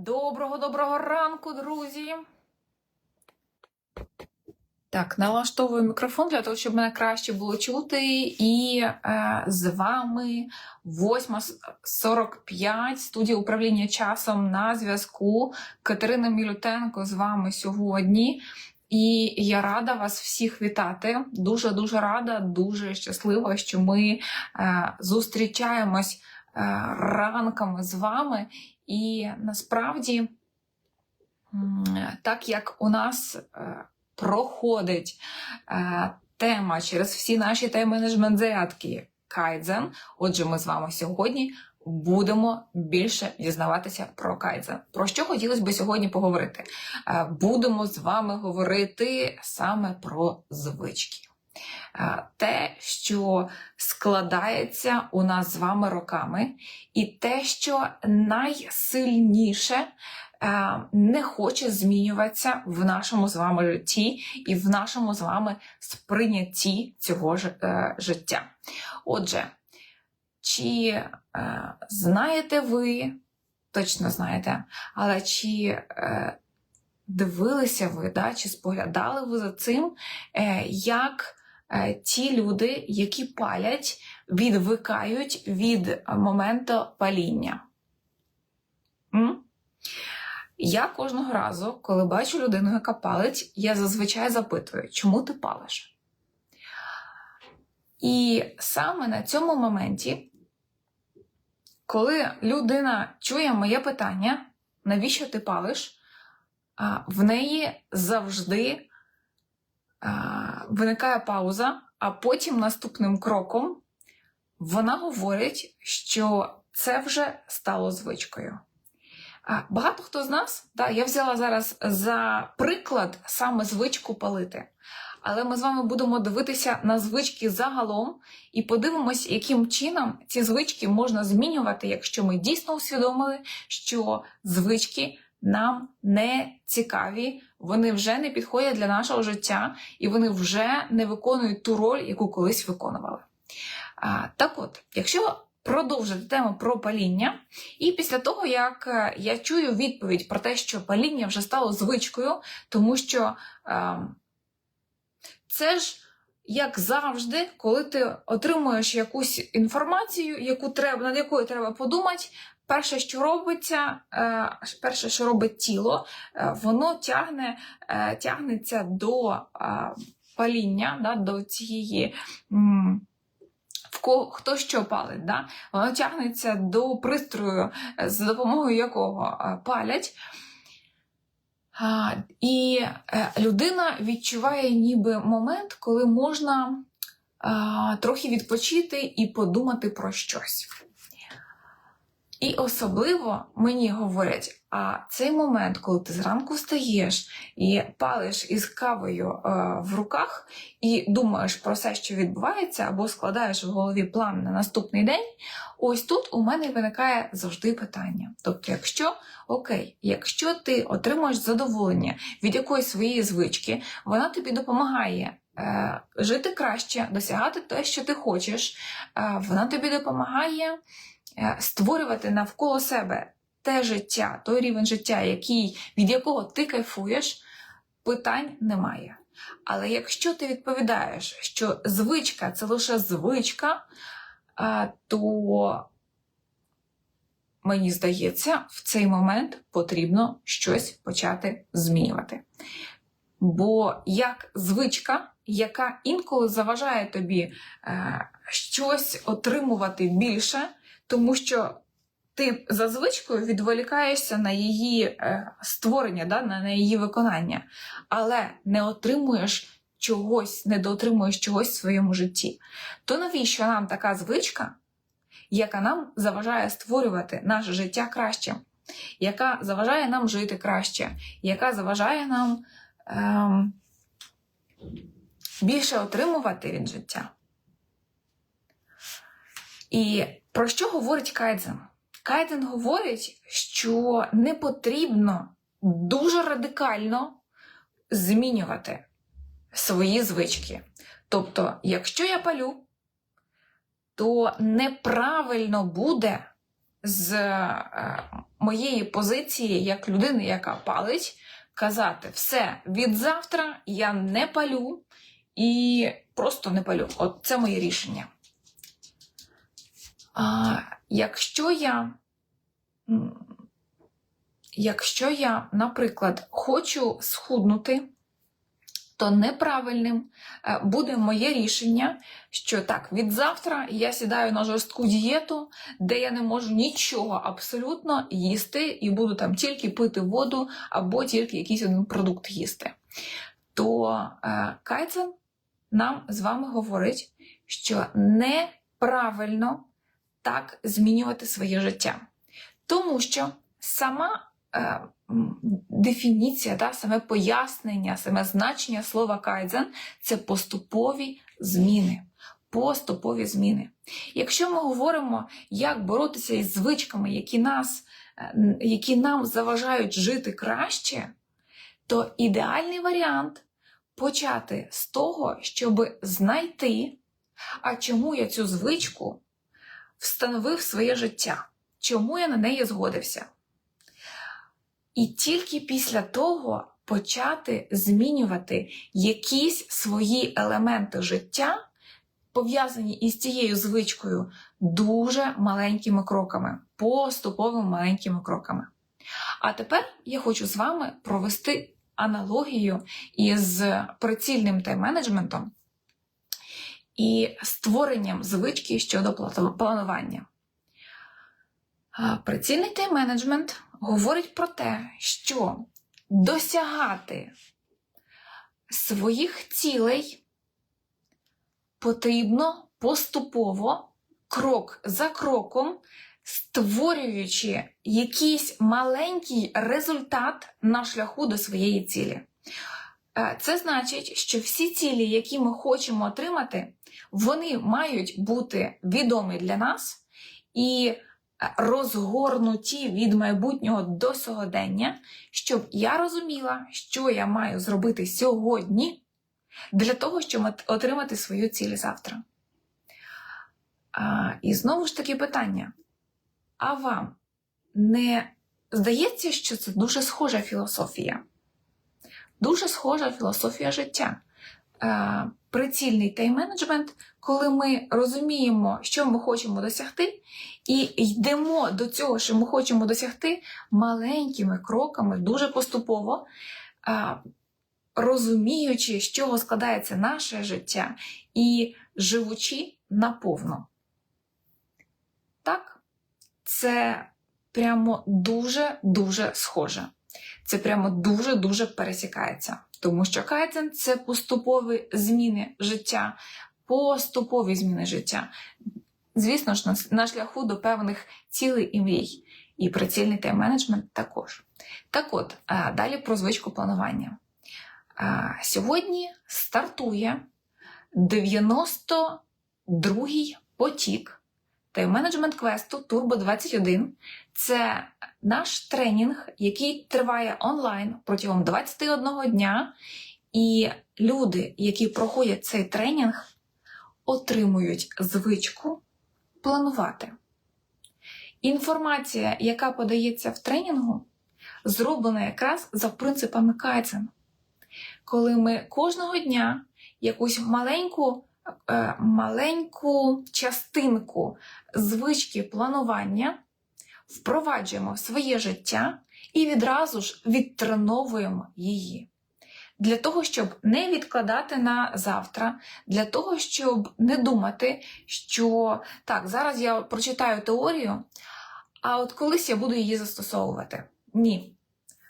Доброго доброго ранку, друзі. Так, налаштовую мікрофон для того, щоб мене краще було чути. І е, з вами 8.45 студія управління часом на зв'язку. Катерина Мілютенко з вами сьогодні. І я рада вас всіх вітати. Дуже дуже рада, дуже щаслива, що ми е, зустрічаємось е, ранками з вами. І насправді, так як у нас е, проходить е, тема через всі наші тайм-менеджмент зарядки Кайдзен, отже, ми з вами сьогодні будемо більше дізнаватися про Кайдзен. Про що хотілося б сьогодні поговорити? Е, Будемо з вами говорити саме про звички. Е, Те, що складається у нас з вами роками, і те, що найсильніше е, не хоче змінюватися в нашому з вами житті і в нашому з вами сприйнятті цього ж, е, життя. Отже, чи знаєте ви, точно знаєте, але чи дивилися ви, да, чи споглядали ви за цим, як ті люди, які палять, відвикають від е, моменту паління? М? Я кожного разу, коли бачу людину, яка палить, я зазвичай запитую, чому ти палиш? І саме на цьому моменті, коли людина чує моє питання, навіщо ти палиш, в неї завжди виникає пауза, а потім наступним кроком вона говорить, що це вже стало звичкою. Багато хто з нас, да, я взяла зараз за приклад саме звичку палити. Але ми з вами будемо дивитися на звички загалом і подивимось, яким чином ці звички можна змінювати, якщо ми дійсно усвідомили, що звички нам не цікаві, вони вже не підходять для нашого життя і вони вже не виконують ту роль, яку колись виконували. А, так от, якщо продовжити тему про паління, і після того, як е, я чую відповідь про те, що паління вже стало звичкою, тому що. Е, це ж як завжди, коли ти отримуєш якусь інформацію, яку треба, над якою треба подумати. Перше, що робиться, е, перше, що робить тіло, е, воно тягне, е, тягнеться до паління, да, до цієї. Хто що палить, да? воно тягнеться до пристрою, за допомогою якого палять. І людина відчуває ніби момент, коли можна трохи відпочити і подумати про щось. І особливо мені говорять, а цей момент, коли ти зранку встаєш і палиш із кавою е, в руках, і думаєш про все, що відбувається, або складаєш в голові план на наступний день, ось тут у мене виникає завжди питання. Тобто, якщо окей, якщо ти отримуєш задоволення від якоїсь своєї звички, вона тобі допомагає. е, Жити краще, досягати те, що ти хочеш, е, вона тобі допомагає створювати навколо себе те життя, той рівень життя, який, від якого ти кайфуєш, питань немає. Але якщо ти відповідаєш, що звичка це лише звичка, то мені здається, в цей момент потрібно щось почати змінювати. Бо як звичка, яка інколи заважає тобі е, щось отримувати більше, тому що ти за звичкою відволікаєшся на її е, створення, да, на, її виконання, але не отримуєш чогось, не доотримуєш чогось в своєму житті. То навіщо нам така звичка, яка нам заважає створювати наше життя краще, яка заважає нам жити краще, яка заважає нам ем, більше отримувати від життя? І про що говорить Кайдзен? Кайден говорить, що не потрібно дуже радикально змінювати свої звички. Тобто, якщо я палю, то неправильно буде з е, моєї позиції як людини, яка палить, казати все від завтра я не палю і просто не палю. От це моє рішення. А, Якщо я, якщо я, наприклад, хочу схуднути, то неправильним е, буде моє рішення, що так, від завтра я сідаю на жорстку дієту, де я не можу нічого абсолютно їсти, і буду там тільки пити воду або тільки якийсь один продукт їсти. То е, Кайцен нам з вами говорить, що неправильно так змінювати своє життя. Тому що сама е, дефініція, да, саме пояснення, саме значення слова кайдзен це поступові зміни. Поступові зміни. Якщо ми говоримо, як боротися із звичками, які, нас, е, які нам заважають жити краще, то ідеальний варіант почати з того, щоб знайти, а чому я цю звичку встановив своє життя, чому я на неї згодився. І тільки після того почати змінювати якісь свої елементи життя, пов'язані із цією звичкою, дуже маленькими кроками, поступовими маленькими кроками. А тепер я хочу з вами провести аналогію із прицільним тайм-менеджментом і створенням звички щодо планування. Прицільний тайм-менеджмент говорить про те, що досягати своїх цілей потрібно поступово, крок за кроком, створюючи якийсь маленький результат на шляху до своєї цілі. Це значить, що всі цілі, які ми хочемо отримати, вони мають бути відомі для нас і е, розгорнуті від майбутнього до сьогодення, щоб я розуміла, що я маю зробити сьогодні для того, щоб отримати свою ціль завтра. А, і знову ж таки питання: а вам не здається, що це дуже схожа філософія? Дуже схожа філософія життя. Прицільний тайм-менеджмент, коли ми розуміємо, що ми хочемо досягти, і йдемо до цього, що ми хочемо досягти маленькими кроками, дуже поступово, розуміючи, з чого складається наше життя, і живучи наповно. Так, це прямо дуже-дуже схоже. Це прямо дуже-дуже пересікається. Тому що кайдзен – це поступові зміни життя, поступові зміни життя. Звісно ж, на- шляху до певних цілей і мрій. І прицільний тайм-менеджмент також. Так от, е, далі про звичку планування. Е, Сьогодні стартує 92-й потік тайм-менеджмент квесту Turbo 21. Це наш тренінг, який триває онлайн протягом 21 дня. І люди, які проходять цей тренінг, отримують звичку планувати. Інформація, яка подається в тренінгу, зроблена якраз за принципами Кайдзен. Коли ми кожного дня якусь маленьку, маленьку частинку звички планування впроваджуємо в своє життя і відразу ж відтреновуємо її. Для того, щоб не відкладати на завтра, для того, щоб не думати, що так, зараз я прочитаю теорію, а от колись я буду її застосовувати. Ні.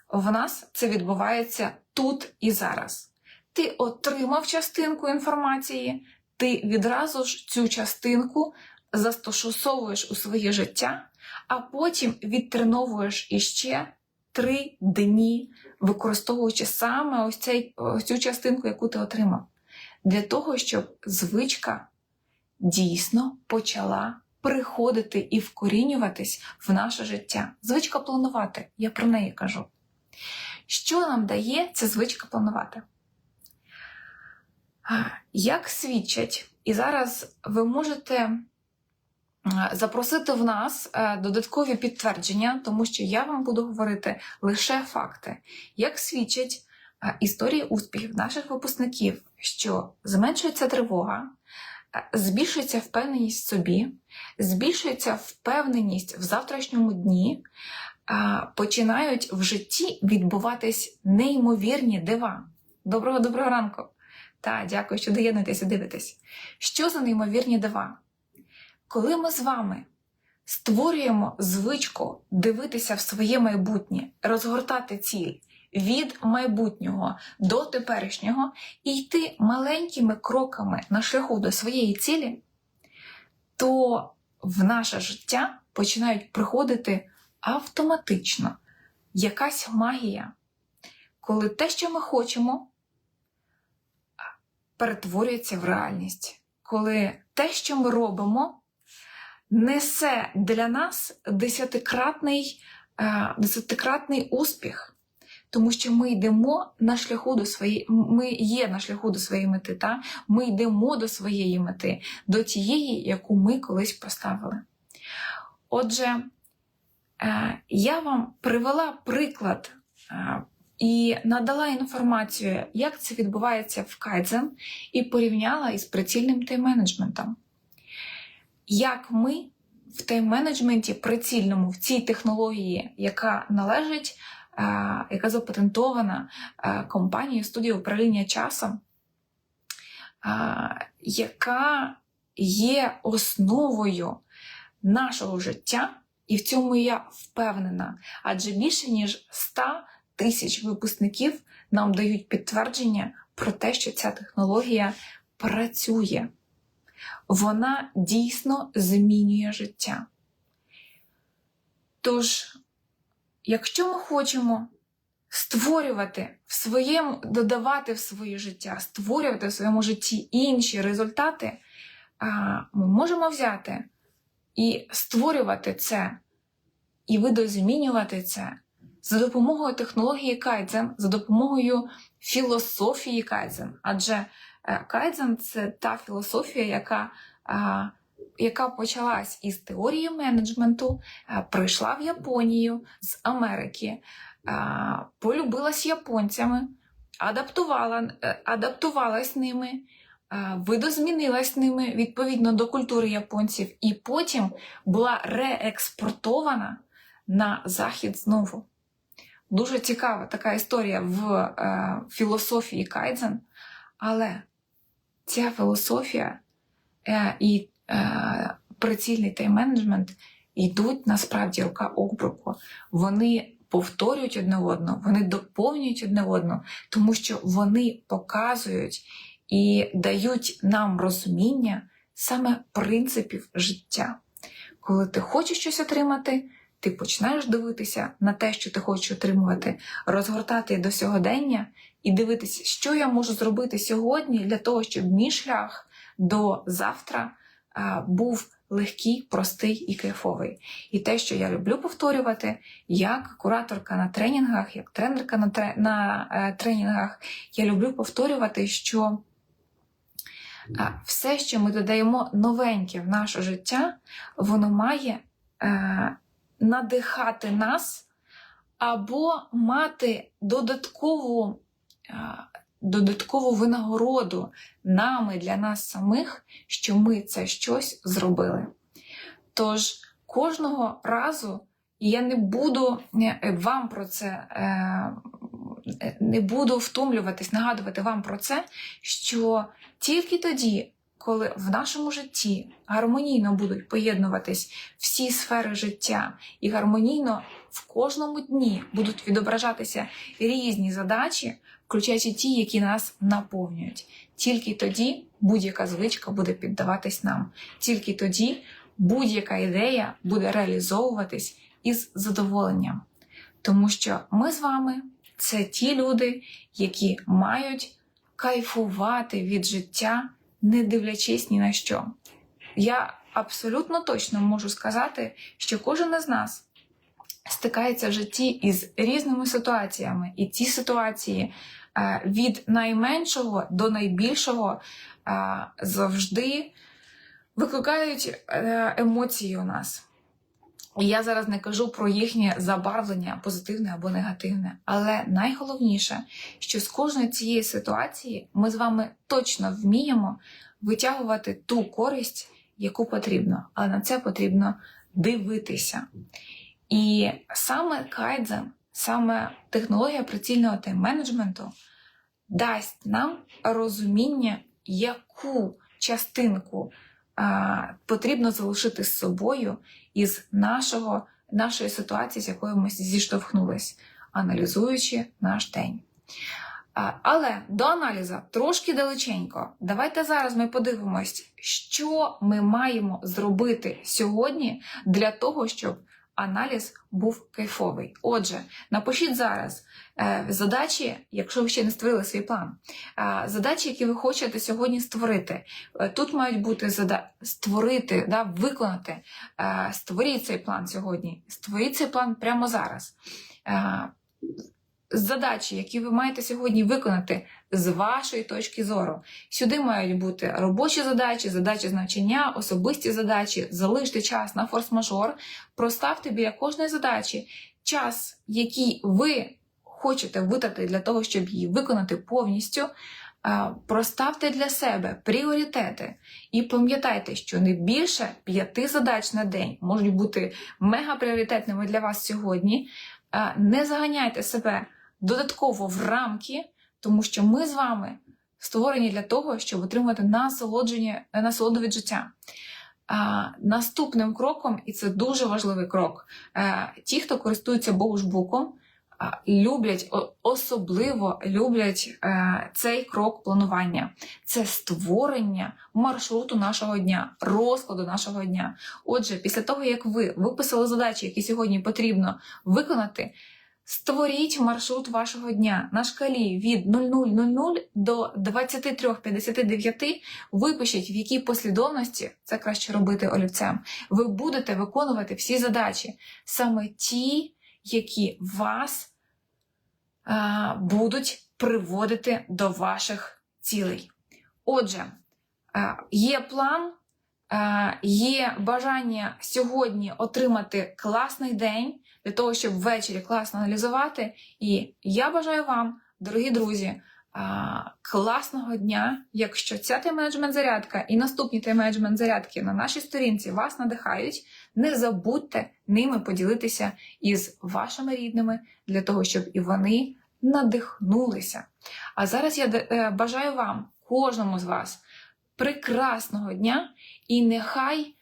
В нас це відбувається тут і зараз. Ти отримав частинку інформації, ти відразу ж цю частинку застосовуєш у своє життя, а потім відтреновуєш іще три дні, використовуючи саме ось, цей, ось цю частинку, яку ти отримав, для того, щоб звичка дійсно почала приходити і вкорінюватись в наше життя. Звичка планувати, я про неї кажу. Що нам дає ця звичка планувати? Як свідчать, і зараз ви можете е, запросити в нас е, додаткові підтвердження, тому що я вам буду говорити лише факти, як свідчать е, історії успіхів наших випускників, що зменшується тривога, збільшується впевненість в собі, збільшується впевненість в завтрашньому дні, починають в житті відбуватись неймовірні дива. Доброго доброго ранку! Та дякую, що доєднуєтеся, дивитесь. Що за неймовірні дива? Коли ми з вами створюємо звичку дивитися в своє майбутнє, розгортати ціль від майбутнього до теперішнього і йти маленькими кроками на шляху до своєї цілі, то в наше життя починають приходити автоматично якась магія, коли те, що ми хочемо, перетворюється в реальність, коли те, що ми робимо, несе для нас десятикратний, е, десятикратний успіх, тому що ми йдемо на шляху до своєї, ми є на шляху до своєї мети, та? ми йдемо до своєї мети, до тієї, яку ми колись поставили. Отже, е, я вам привела приклад е, і надала інформацію, як це відбувається в Кайдзен, і порівняла із прицільним тайм-менеджментом. Як ми в тайм-менеджменті прицільному, в цій технології, яка належить, е, яка запатентована е, компанією студії управління часом, е, яка є основою нашого життя, і в цьому я впевнена, адже більше ніж 100 тисяч випускників нам дають підтвердження про те, що ця технологія працює. Вона дійсно змінює життя. Тож, якщо ми хочемо створювати в своєму, додавати в своє життя, створювати в своєму житті інші результати, ми можемо взяти і створювати це, і видозмінювати це за допомогою технології Кайдзен, за допомогою філософії Кайдзен. Адже е, Кайдзен це та філософія, яка яка почалась із теорії менеджменту, е, прийшла в Японію з Америки, полюбилась японцями, адаптувала, е, адаптувалась ними, видозмінилась ними відповідно до культури японців, і потім була реекспортована на захід знову. Дуже цікава така історія в е, філософії Кайдзен, але ця філософія е, і е, прицільний тайм-менеджмент йдуть насправді рука об руку. Вони повторюють одне одного, вони доповнюють одне одного, тому що вони показують і дають нам розуміння саме принципів життя. Коли ти хочеш щось отримати, ти починаєш дивитися на те, що ти хочеш отримувати, розгортати до сьогодення і дивитися, що я можу зробити сьогодні для того, щоб мій шлях до завтра був легкий, простий і кайфовий. І те, що я люблю повторювати, як кураторка на тренінгах, як тренерка на, тре... на е, тренінгах, я люблю повторювати, що. Все, що ми додаємо новеньке в наше життя, воно має е, надихати нас або мати додаткову, додаткову винагороду нами для нас самих, що ми це щось зробили. Тож кожного разу я не буду е, вам про це. Е, не буду втомлюватись, нагадувати вам про це, що тільки тоді, коли в нашому житті гармонійно будуть поєднуватись всі сфери життя, і гармонійно в кожному дні будуть відображатися різні задачі, включаючи ті, які нас наповнюють. Тільки тоді будь-яка звичка буде піддаватись нам, тільки тоді будь-яка ідея буде реалізовуватись із задоволенням. Тому що ми з вами це ті люди, які мають кайфувати від життя не дивлячись ні на що. Я абсолютно точно можу сказати, що кожен із нас стикається в житті із різними ситуаціями, і ці ситуації е, від найменшого до найбільшого е, завжди викликають е, емоції у нас. Я зараз не кажу про їхнє забарвлення, позитивне або негативне. Але найголовніше, що з кожної цієї ситуації ми з вами точно вміємо витягувати ту користь, яку потрібно. Але на це потрібно дивитися. І саме кайдзен, саме технологія прицільного тайм-менеджменту дасть нам розуміння, яку частинку потрібно залишити з собою із нашого, нашої ситуації, з якою ми зіштовхнулись, аналізуючи наш день. Але до аналізу трошки далеченько. Давайте зараз ми подивимось, що ми маємо зробити сьогодні для того, щоб аналіз був кайфовий. Отже, напишіть зараз е, задачі, якщо ви ще не створили свій план, е, задачі, які ви хочете сьогодні створити. Е, Тут мають бути зада- створити, да, виконати. Створіть цей план сьогодні. Створіть цей план прямо зараз. Задачі, які ви маєте сьогодні виконати з вашої точки зору. Сюди мають бути робочі задачі, задачі з навчання, особисті задачі, залиште час на форс-мажор, проставте біля кожної задачі час, який ви хочете витратити для того, щоб її виконати повністю. е, Проставте для себе пріоритети і пам'ятайте, що не більше п'яти задач на день можуть бути мегапріоритетними для вас сьогодні. Е, Не заганяйте себе додатково в рамки, тому що ми з вами створені для того, щоб отримати насолодження, насолоду від життя. А, наступним кроком, і це дуже важливий крок, е, ті, хто користується боушбуком, а, люблять, особливо люблять е, цей крок планування. Це створення маршруту нашого дня, розкладу нашого дня. Отже, після того, як ви виписали задачі, які сьогодні потрібно виконати, Створіть маршрут вашого дня на шкалі від 0000 до 23.59. Випишіть, в якій послідовності це краще робити олівцем. Ви будете виконувати всі задачі, саме ті, які вас а, будуть приводити до ваших цілей. Отже, а, є план, а, є бажання сьогодні отримати класний день для того, щоб ввечері класно аналізувати. І я бажаю вам, дорогі друзі, класного дня. Якщо ця тайм-менеджмент зарядка і наступні тайм-менеджмент зарядки на нашій сторінці вас надихають, не забудьте ними поділитися із вашими рідними для того, щоб і вони надихнулися. А зараз я е, бажаю вам, кожному з вас, прекрасного дня і нехай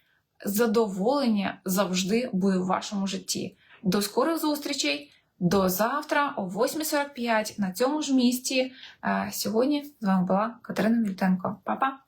задоволення завжди буде в вашому житті. До скорих зустрічей, до завтра о 8.45 на цьому ж місці. Е, Сьогодні з вами була Катерина Мільтенко. Па-па!